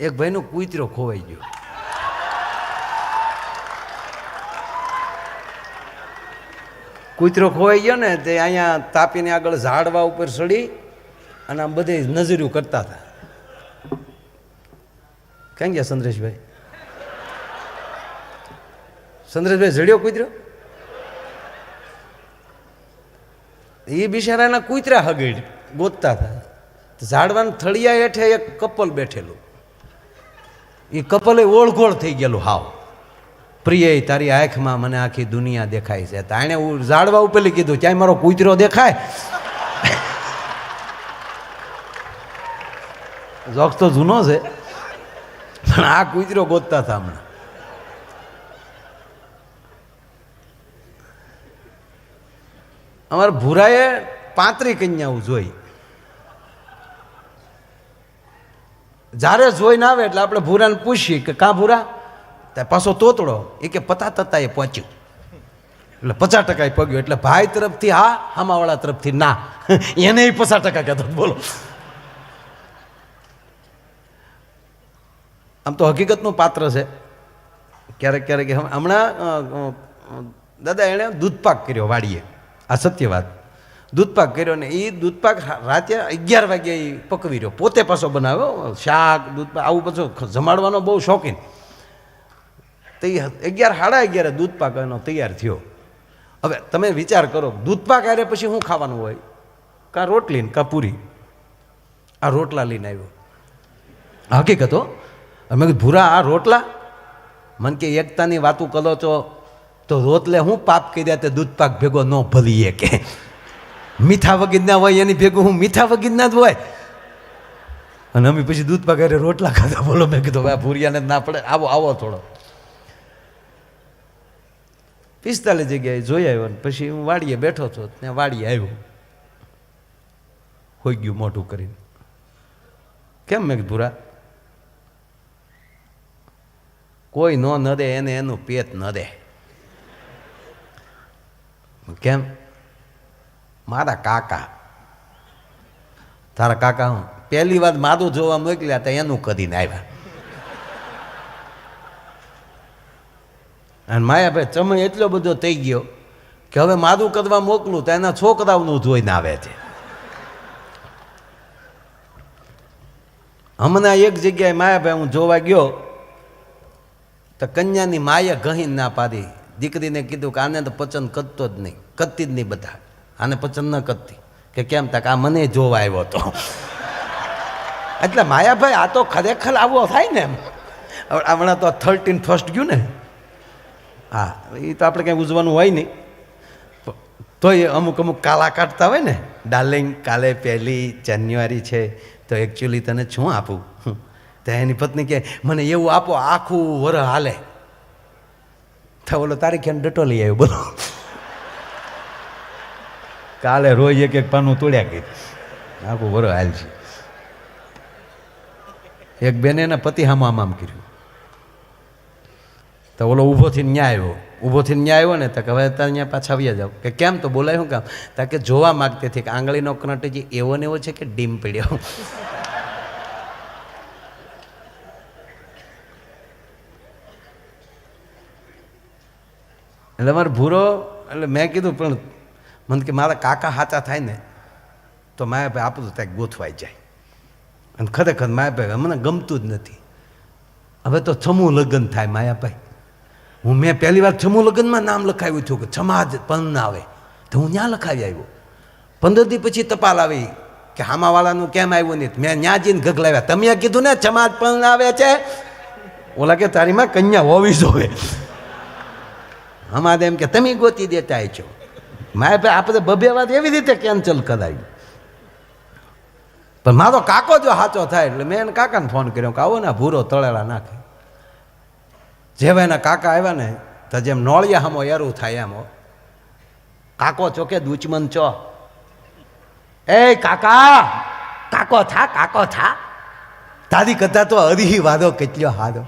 એક ભાઈનો કૂતરો ખોવાઈ ગયો. કૂતરો ખોવાઈ ગયો ને તે અહીંયા તાપીને આગળ ઝાડવા ઉપર ચડી અને આમ બધે નજર્યું કરતા હતા. ક્યાં ગયા સંદ્રેશભાઈ સંદ્રેશભાઈ જડ્યો કૂતરો? એ બિચારાના કૂતરા હગેડ ગોતતા હતા. ઝાડવાના થળિયા હેઠે એક કપલ બેઠેલું. એ કપલે ઓળઘોળ થઈ ગયેલું હાવ. પ્રિય, તારી આંખમાં મને આખી દુનિયા દેખાય છે. તો એણે ઝાડવા ઉપર કીધું, ક્યાંય મારો કૂતરો દેખાય? જોક તો જૂનો છે. પણ આ કૂતરો ગોતતા હતા હમણાં. અમારા ભૂરાએ પાંત્રી કન્યાઓ જોઈ. જ્યારે જોઈને આવે એટલે આપણે ભૂરાને પૂછીએ કે, કાં ભૂરા? ત્યાં પાછો તોતડો એ કે, પતા તતા એ પહોંચ્યું. એટલે પચાસ ટકા પગ્યું. એટલે ભાઈ તરફથી હા, હામાવાળા તરફથી ના. એને પચાસ ટકા કહેતો બોલો. આમ તો હકીકતનું પાત્ર છે. ક્યારેક ક્યારેક હમ- હમણાં દાદા એણે દૂધપાક કર્યો વાડીએ. આ સત્ય વાત. દૂધપાક કર્યો ને એ દૂધપાક રાતે અગિયાર વાગે એ પકવી રહ્યો. પોતે પાછો બનાવ્યો, શાક, દૂધપાક, આવું પાછું જમાડવાનો બહુ શોખીન તો એ અગિયાર, સાડા અગિયારે દૂધપાક એનો તૈયાર થયો. હવે તમે વિચાર કરો, દૂધપાક આરે પછી શું ખાવાનું હોય? કાં રોટલી ને કાં પૂરી? આ રોટલા લઈને આવ્યો. હકીકત હો. અમે કીધું, ભૂરા, આ રોટલા? મન કે એકતાની વાતું કરો છો, તો રોટલે હું પાપ કર્યા તે દૂધપાક ભેગો ન ભલીએ કે. મીઠા વગીરના હોય, એની ભેગું હું મીઠા વગીરના જ હોય. અને અમે પછી દૂધપાક પગારે રોટલા ખાધા, બોલો, મેં કીધું, ભાઈ ભૂરિયાને ના પડે. આવો આવો થોડો. પિસ્તાલીસ જગ્યાએ જોઈ આવ્યો ને પછી હું વાડીએ બેઠો હતો, ત્યાં વાડીએ આવ્યો. હોઈ ગયું મોઢું કરીને. કેમ? મેં ભૂરા, કોઈ નો ન દે, એને એનું પેટ ન દે. કેમ? મારા કાકા. તારા કાકા હું પહેલી વાર મારું જોવા મોકલ્યા તો એનું કરીને આવ્યા. અને માયાભાઈ ચમય એટલો બધો થઈ ગયો કે હવે મારું કરવા મોકલું તો એના છોકરાઓનું જોઈને આવે છે. હમણાં એક જગ્યાએ માયાભાઈ હું જોવા ગયો તો કન્યાની માએ ગહીન ના પાડી. દીકરીને કીધું કે આને તો પચન કરતો જ નહીં, કરતી જ નહીં બધા. આને પસંદ ન કરતી. કે કેમ તક? આ મને જોવા આવ્યો હતો એટલે માયાભાઈ, આ તો ખરેખર આવો થાય ને એમ. હમણાં તો થર્ટીન ફર્સ્ટ ગયું ને. હા એ તો આપણે કંઈ ઉજવાનું હોય નહીં. તો તોય અમુક અમુક કાલા કાઢતા હોય ને. ડાર્લિંગ કાલે પહેલી જાન્યુઆરી છે, તો એકચ્યુઅલી તને શું આપું? તો એની પત્ની કહે, મને એવું આપો, આખું વર હાલે. તો ઓલો તારીખે ડટો લઈ આવ્યો, બોલો. કાલે રોજ એક એક પાનું તોડ્યા કે. આખું વરો હાલ છે. એક બેને એના પતિ હામ આમ કર્યું. તો ઓલો ઊભો થઈને ન્યા આવ્યો. ઊભો થઈને ન્યા આવ્યો ને, તો હવે ત્યાં અહીંયા પાછા આવ્યા જાવ. કે કેમ તો બોલાય શું કામ? તા કે જોવા માગતી હતી કે આંગળીનો કરંટ જે એવો ને એવો છે કે ડીમ પીડ્યો. એટલે મારે ભૂરો, એટલે મેં કીધું પણ મને કે, મારા કાકા હાચા થાય ને, તો માયાભાઈ આપણું ત્યાં ગોથવાઈ જાય. અને ખરેખર માયાભાઈ અમને ગમતું જ નથી. હવે તો છમું લગ્ન થાય માયાભાઈ હું મેં પહેલી વાર છમું લગ્નમાં નામ લખાવ્યું છું કે છમાજ આવે તો હું ત્યાં લખાવી આવ્યો. પંદર દી પછી ટપાલ આવી કે, હામાવાળાનું કેમ આવ્યું નહીં? મેં ત્યાં જઈને ગગલાવ્યા. તમે કીધું ને છમાજ પણ આવે છે. ઓલા કે, તારીમાં કન્યા હોવી જોવે. અમારે એમ કે, તમે ગોતી દેતા છો મારે ભાઈ આપણે બબે વાત એવી રીતે કેન્સલ કરાવી પણ મારો કાકો જો સાચો થાય એટલે મેં એને કાકાને ફોન કર્યો કે આવો ને ભૂરો તળેલા નાખે. જેવા એના કાકા આવ્યા ને, તો જેમ નોળિયા હમો એરું થાય એમ કાકો ચોકે દુચમન ચો એ કાકા, કાકો થા કાકો થા. તારી કરતા તો હરી વાદો કેટલો હાદો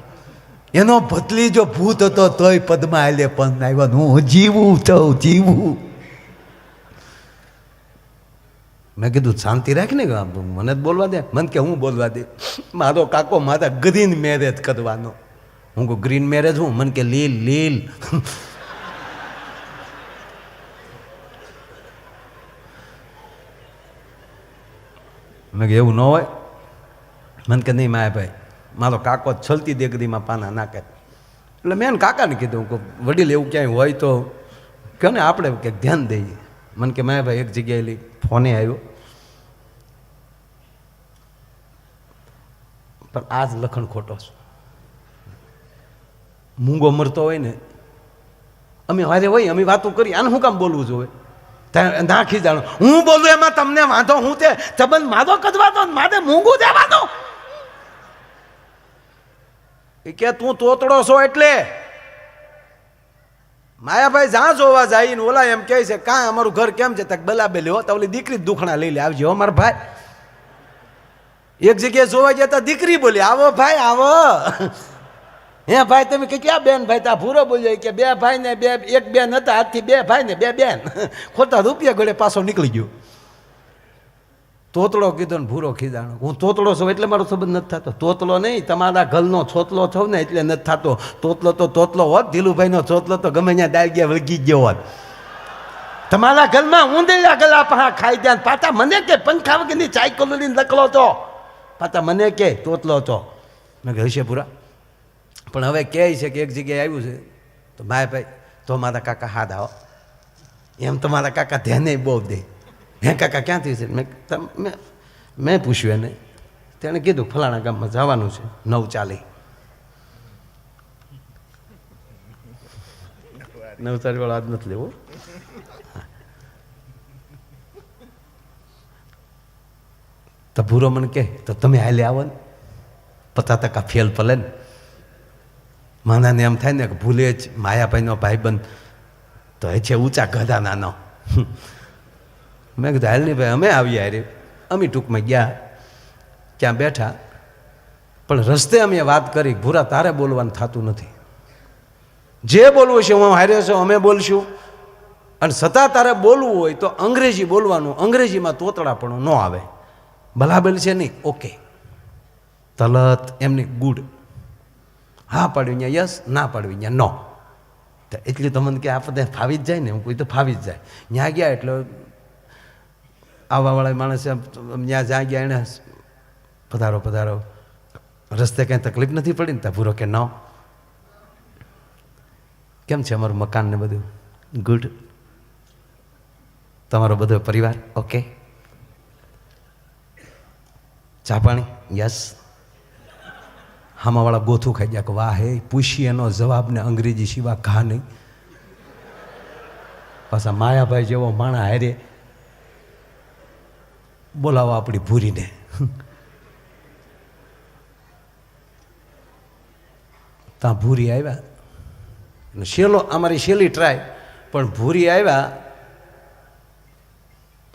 એનો ભતલી જો ભૂત હતો તોય પદમાં આલે પણ આવ્યો હું જીવું તો જીવું. મેં કીધું, શાંતિ રાખ ને મને જ બોલવા દે. મને કે, હું બોલવા દે? મારો કાકો મારા ગ્રીન મેરેજ કરવાનો. હું કહું ગ્રીન મેરેજ હું? મને કે, લીલ લીલ. મેં કે એવું ન હોય? મને કે, નહીં માયા ભાઈ, મારો કાકો છલતી દેગરીમાં પાના નાખે. એટલે મેં કાકાને કીધું વડીલ એવું ક્યાંય હોય તો કહો આપણે કંઈક ધ્યાન દઈએ. મને કે મેં ભાઈ, એક જગ્યાએ ફોને આવ્યો પણ આ જ લખણ ખોટો છે. મૂંગો મરતો હોય ને, અમે હારે હોય, અમે વાતો કરી આને શું કામ બોલવું જોવે નાખી જાણો. હું બોલું એમાં તમને વાંધો, હું તે સંબંધ માધો કદવાતો ને મારે મૂંગું દેવાનો એ કે, તું તોતડો છો એટલે માયાભાઈ જ્યાં જોવા જાય ને ઓલા એમ કહે છે કાં અમારું ઘર કેમ છે? તક બલાબેલી હો, તો ઓલી દીકરી દુખણા લઈ લે, આવજો અમારા ભાઈ. એક જગ્યાએ જોવા ગયા તા દીકરી બોલી, આવો ભાઈ, આવો. હે ભાઈ, તમે કે ક્યાં બેન? ભાઈ, તા ભૂરો બોલ્યો, કે બે ભાઈ ને બે, એક બેન હતા આજથી બે ભાઈ ને બે બેન. ખોટા રૂપિયા ગળે પાછો નીકળી ગયો. તોતળો કીધો ને ભૂરો ખીજાણો. હું તોતળો છું એટલે મારો સંબંધ નથી થતો. તોતલો નહીં, તમારા ઘરનો છોતલો છો ને એટલે નથી થતો. તોતલો તો તોતલો હોત, ધીલુભાઈનો છોતલો તો ગમે ત્યાં દાળગ્યા વળગી ગયો હોત. તમારા ઘરમાં ઊંધેલા ગલા પહા ખાઈ જાય પાછા મને કે પંખા વગરની ચાય કોલોની લકલો છો? પાછા મને કે તોતલો છો. મેં કહ્યું છે પૂરા પણ હવે કહે છે કે એક જગ્યાએ આવ્યું છે. તો ભાઈ ભાઈ, તો મારા કાકા હાથ આવો. એમ તો મારા કાકા ધ્યાને બહુ દે. હે કાકા ક્યાંથી છે? મેં મેં મેં પૂછ્યું એને. તેણે કીધું ફલાણા ગામમાં જવાનું છે નવ ચાલી. નવસારી વાળો આજ નથી લેવો? તો ભૂરો મને કહે તો તમે હાલે આવો ને. પચાસ ટકા ફેલ પલે ને. માનાને એમ થાય ને કે ભૂલે જ માયાભાઈનો ભાઈબંધ. તો એ છે ઊંચા ગધા નાનો મેં કીધું હાલની ભાઈ, અમે આવીએ હારે. અમે ટૂંકમાં ગયા ક્યાં બેઠા. પણ રસ્તે અમે વાત કરી, ભૂરા, તારે બોલવાનું થતું નથી. જે બોલવું છે, હું હારે છું, અમે બોલશું. અને છતાં તારે બોલવું હોય તો અંગ્રેજી બોલવાનું, અંગ્રેજીમાં તોતડાપણું ન આવે. ભલાબેલ છે નહીં? ઓકે. તલત એમની ગુડ. હા પાડવી ત્યાં યસ, ના પાડવી ત્યાં નો. એટલી તો કે આ બધા ફાવી જ જાય ને, હું કોઈ તો ફાવી જ જાય. ત્યાં ગયા એટલે આવવાવાળા માણસે ત્યાં જ્યાં ગયા એણે પધારો પધારો. રસ્તે કાંઈ તકલીફ નથી પડી ને ત્યાં પૂરો કે ન કેમ છે અમારું મકાન ને બધું? ગુડ તમારો બધો પરિવાર ઓકે ચા પાણી? યસ હામાવાળા ગોથું ખાઈ ગયા કે વાહ, હે પૂછી એનો જવાબ ને અંગ્રેજી સિવા ઘા નહીં. પાછા માયાભાઈ જેવો માણા હારે બોલાવો આપણી ભૂરીને. ત્યાં ભૂરી આવ્યા. અને શેલો, અમારી શેલી ટ્રાય પણ ભૂરી આવ્યા.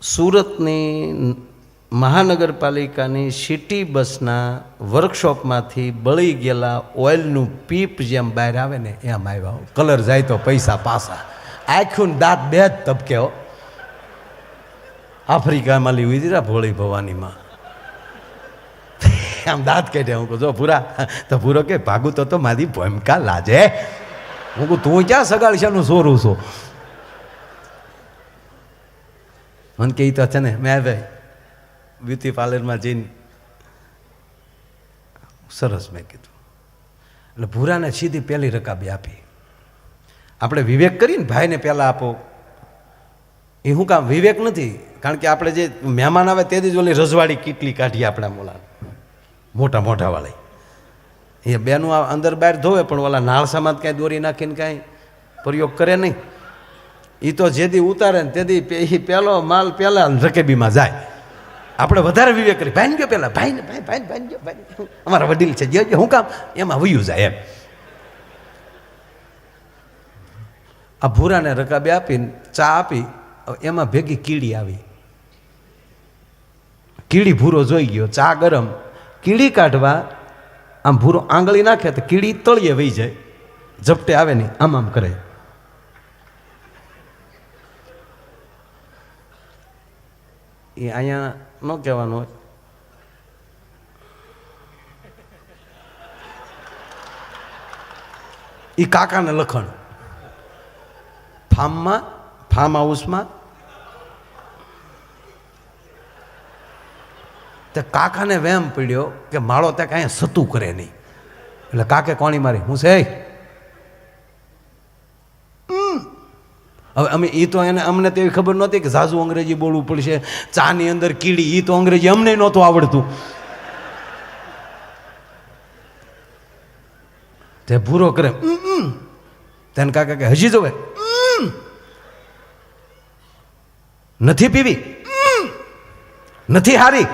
સુરતની મહાનગરપાલિકાની સિટી બસના વર્કશોપમાંથી બળી ગયેલા ઓઇલનું પીપ જેમ બહાર આવે ને, એમ આવ્યા. કલર જાય તો પૈસા પાસા આખું દાંત બે જ તબકે આફ્રિકામાં લીધી હતી ભોળી ભવાનીમાં. આમ દાંત કાઢ્યા હું કહું, જો પૂરા તો પૂરો કે, ભાગુ તો તો મારી ભૂમિકા લાજે. હું કહું, તું ક્યાં સગાડશાનું સોરું છો? મને કે તો છે ને, મેં ભાઈ બ્યુટી પાર્લરમાં જઈને સરસ મેં કીધું. એટલે ભૂરાને સીધી પહેલી રકાબી આપી. આપણે વિવેક કરીને ભાઈને પહેલાં આપો. એ શું કામ, વિવેક નથી કારણ કે આપણે જે મહેમાન આવે તે જ ઓલી રજવાડી કીટલી કાઢીએ આપણા મોલા મોટા મોટા વાળી એ બેનું આ અંદર બહાર ધોવે, પણ ઓલા નાળસામાં કાંઈ દોરી નાખીને કાંઈ પ્રયોગ કરે નહીં. એ તો જેથી ઉતારે ને તેથી એ પહેલો માલ પહેલાં રકેબીમાં જાય. આપણે વધારે વિવેક કરી ભાઈ ગયો પહેલાં ભાઈને ભાઈ ભાઈ ભાઈ ગયો, ભાઈ અમારા વડીલ છે. જે હું કામ, એમાં વયું જાય એમ. આ ભૂરાને રકાબી આપીને ચા આપી, એમાં ભેગી કીડી આવી. કીડી ભૂરો જોઈ ગયો, ચા ગરમ. કીડી કાઢવા, આમ ભૂરો આંગળી નાખે તો કીડી તળિયે વહી જાય. ઝપટે આવે નહીં, આમ આમ કરે. એ અહીંયા ન કહેવાનું હોય. એ કાકાને લખણ. ફાર્મમાં, ફાર્મ હાઉસમાં તે કાકાને વેમ પડ્યો કે માળો ત્યાં કાંઈ સતું કરે નહીં એટલે કાકે કોણી મારી, હું છે. હવે અમે એ તો એને, અમને તેવી ખબર નહોતી કે ઝાઝુ અંગ્રેજી બોલવું પડશે ચાની અંદર કીડી એ તો અંગ્રેજી અમને નહોતું આવડતું તે ભૂરો કરે. તેને કાકા કે હજી જોવે. નથી પીવી નથી હારી.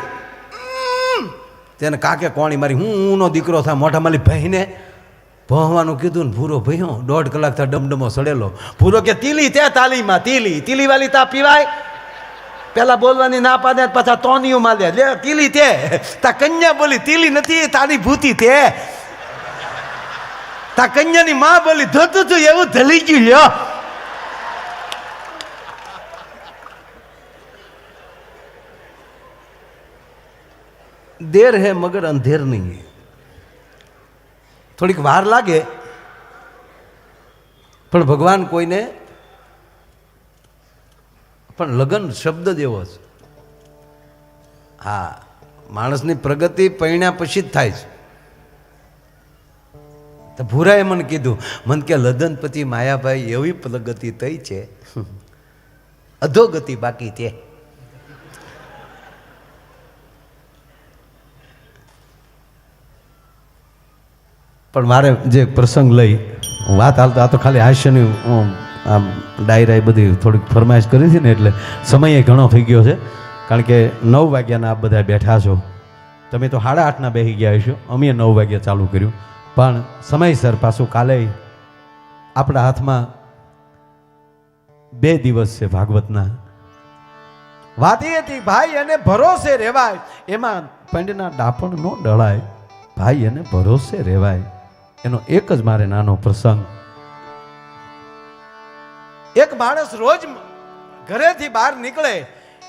તેને કાકે કોણી મારી હું ઊનો દીકરો થા મોઢા માલી ભાઈને. ભણવાનું કીધું ને ભૂરો ભયો, દોઢ કલાક થા ડમડમો સડેલો. ભૂરો કે, તીલી તે તાલીમાં, તીલી તીલી વાલી તા પીવાય? પેલા બોલવાની ના પાડે પાછા તોનિયું માલે લે, તીલી તે. તા કન્યા બોલી, તીલી નથી, તારી ભૂતી તે. તા કન્યાની માં બોલી ધોતું છું એવું ધલી ગયું લ્યો. દેર હે મગર અંધેર નહીં હે. થોડીક વાર લાગે, પણ ભગવાન કોઈને પણ લગન શબ્દ જ છે. હા, માણસની પ્રગતિ પૈણ્યા પછી જ થાય છે. તો ભૂરાએ મને કીધું, મને કે લદનપતિ માયાભાઈ એવી પ્રગતિ થઈ છે અધોગતિ બાકી છે. પણ મારે જે પ્રસંગ લઈ વાત વાત હાલતો, આ તો ખાલી હાસ્યની આમ ડાયરા એ બધી થોડીક ફરમાઈશ કરી હતી ને એટલે સમય ઘણો થઈ ગયો છે. કારણ કે નવ વાગ્યાના આપ બધા બેઠા છો. તમે તો સાડા આઠના બેસી ગયા હશો. અમે નવ વાગ્યા ચાલુ કર્યું. પણ સમયસર પાછું કાલે આપણા હાથમાં બે દિવસ છે ભાગવતના. વાત એ હતી, ભાઈ એને ભરોસે રહેવાય. એમાં પંડના ડાપણ નો ડળાય. ભાઈ એને ભરોસે રહેવાય. એનો એક જ મારે નાનો પ્રસંગ. એક માણસ રોજ ઘરેથી બહાર નીકળે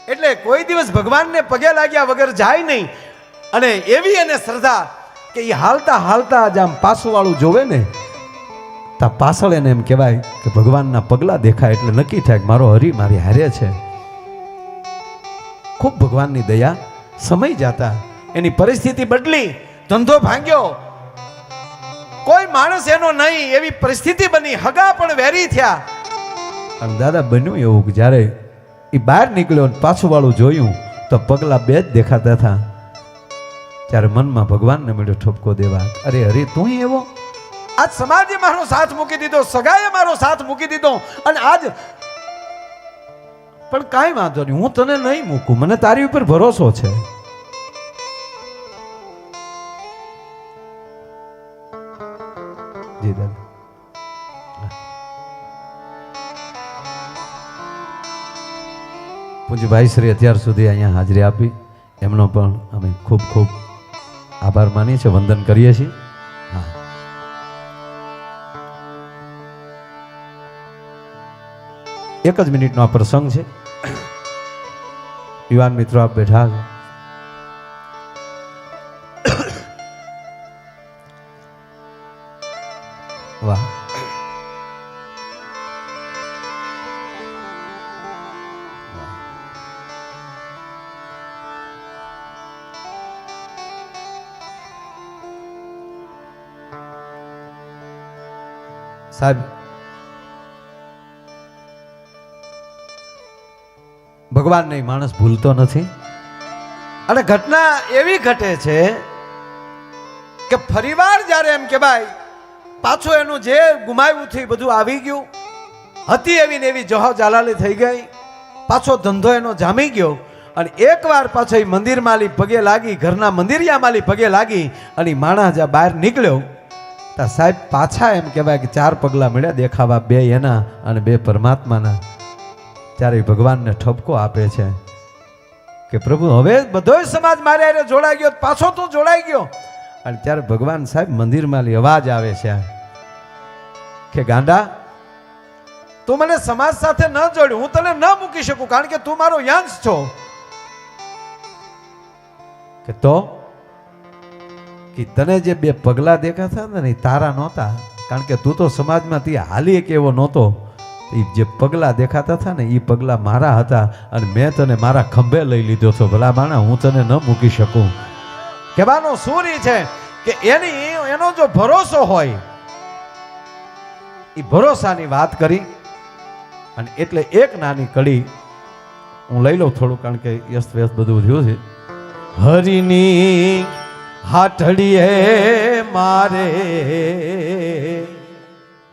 એટલે કોઈ દિવસ ભગવાનને પગે લાગ્યા વગર જાય નહીં. અને એવી એને શ્રદ્ધા કે એ હાલતા હાલતા જ આમ પાછુંવાળું જોવે ને, તા પાછળ એને એમ કહેવાય કે ભગવાનના પગલા દેખાય એટલે નક્કી થાય કે મારો હરી મારી હારે છે. ખૂબ ભગવાનની દયા, સમય જાતા એની પરિસ્થિતિ બદલી, ધંધો ભાંગ્યો કોઈ માણસ એનો નહીં એવી પરિસ્થિતિ બની. હગા પણ વેરી થયા. અને દાદા બન્યું એવું કે જ્યારે એ બહાર નીકળ્યો ને પાછું વાળું જોયું તો પગલા બે જ દેખાતા હતા. ત્યારે મનમાં ભગવાનને મળ્યો ઠપકો દેવા. અરે અરે તું એવો? આજ સમાજે મારો સાથ મૂકી દીધો સગાએ મારો સાથ મૂકી દીધો અને આજ પણ કાંઈ વાંધો નહીં હું તને નહીં મૂકું. મને તારી ઉપર ભરોસો છે. જી દાદા શ્રી અત્યાર સુધી અહીંયા હાજરી આપી. એમનો પણ અમે ખૂબ ખૂબ આભાર માનીએ છીએ, વંદન કરીએ છીએ. હા. એક જ મિનિટનો આ પ્રસંગ છે. યુવાન મિત્રો, આપ બેઠા છો. વાહ. સાહેબ ભગવાન નહીં માણસ ભૂલતો નથી. અને ઘટના એવી ઘટે છે કે ફરીવાર જ્યારે એમ કે ભાઈ પાછું એનું જે ગુમાવ્યું થયું બધું આવી ગયું. હતી એવી ને એવી જહો જાલાલી થઈ ગઈ. પાછો ધંધો એનો જામી ગયો અને એકવાર પાછો એ મંદિર માલી પગે લાગી, ઘરના મંદિરિયા માલી પગે લાગી અને માણસ જ્યાં બહાર નીકળ્યો તા સાહેબ પાછા એમ કહેવાય કે ચાર પગલા મળ્યા દેખાવા બે એના અને બે પરમાત્માના. ત્યારે ભગવાનને ઠપકો આપે છે કે પ્રભુ, હવે બધોય સમાજ મારે જોડાઈ ગયો, પાછો તો જોડાઈ ગયો. અને ત્યારે ભગવાન સાહેબ મંદિરમાં અવાજ આવે છે કે ગાંડા, તું મને સમાજ સાથે ન જોડ્યું, હું તને ન મૂકી શકું, કારણ કે તું મારો યંશ છો. કે તો? કે તને જે બે પગલા દેખાતા હતા ને, એ તારા નહોતા, કારણ કે તું તો સમાજમાંથી હાલી એક એવો નહોતો. એ જે પગલા દેખાતા હતા ને, એ પગલા મારા હતા, અને મેં તને મારા ખંભે લઈ લીધો છો. ભલા માણા હું તને ન મૂકી શકું. કહેવાનો સૂરી છે કે એની, એનો જો ભરોસો હોય એ ભરોસાની વાત કરી અને એટલે એક નાની કડી હું લઈ લઉં થોડું, કારણ કે વ્યસ્ત વ્યસ્ત બધું થયું છે. હરિની હાથડીએ મારે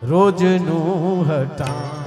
રોજનું હટા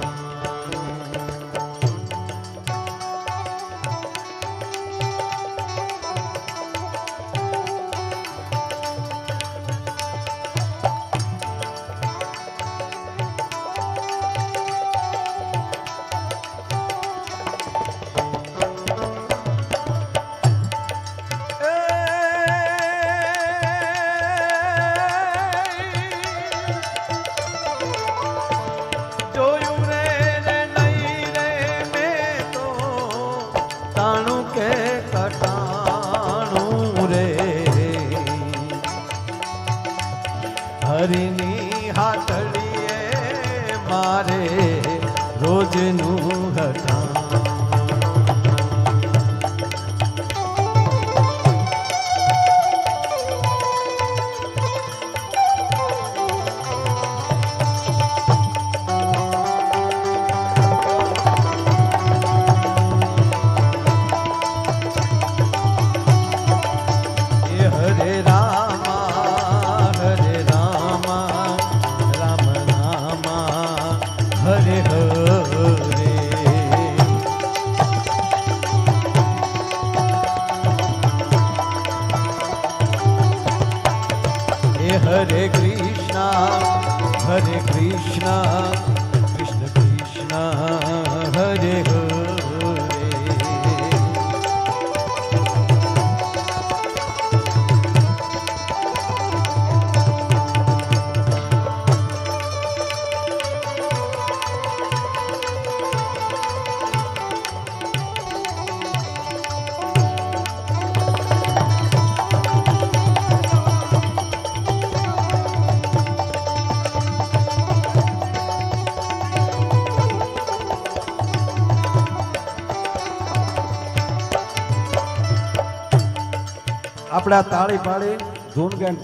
આપણે તાળી પાડી ધૂન ગાન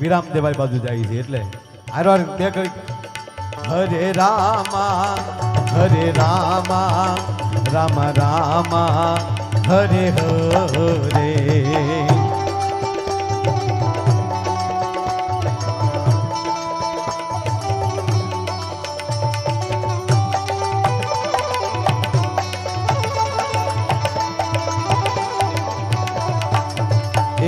વિરામ દેવાય બાજુ જાય છે. એટલે હારવાર તે કરી હરે રામા હરે રામા, રામ, રામા, હરે હરે.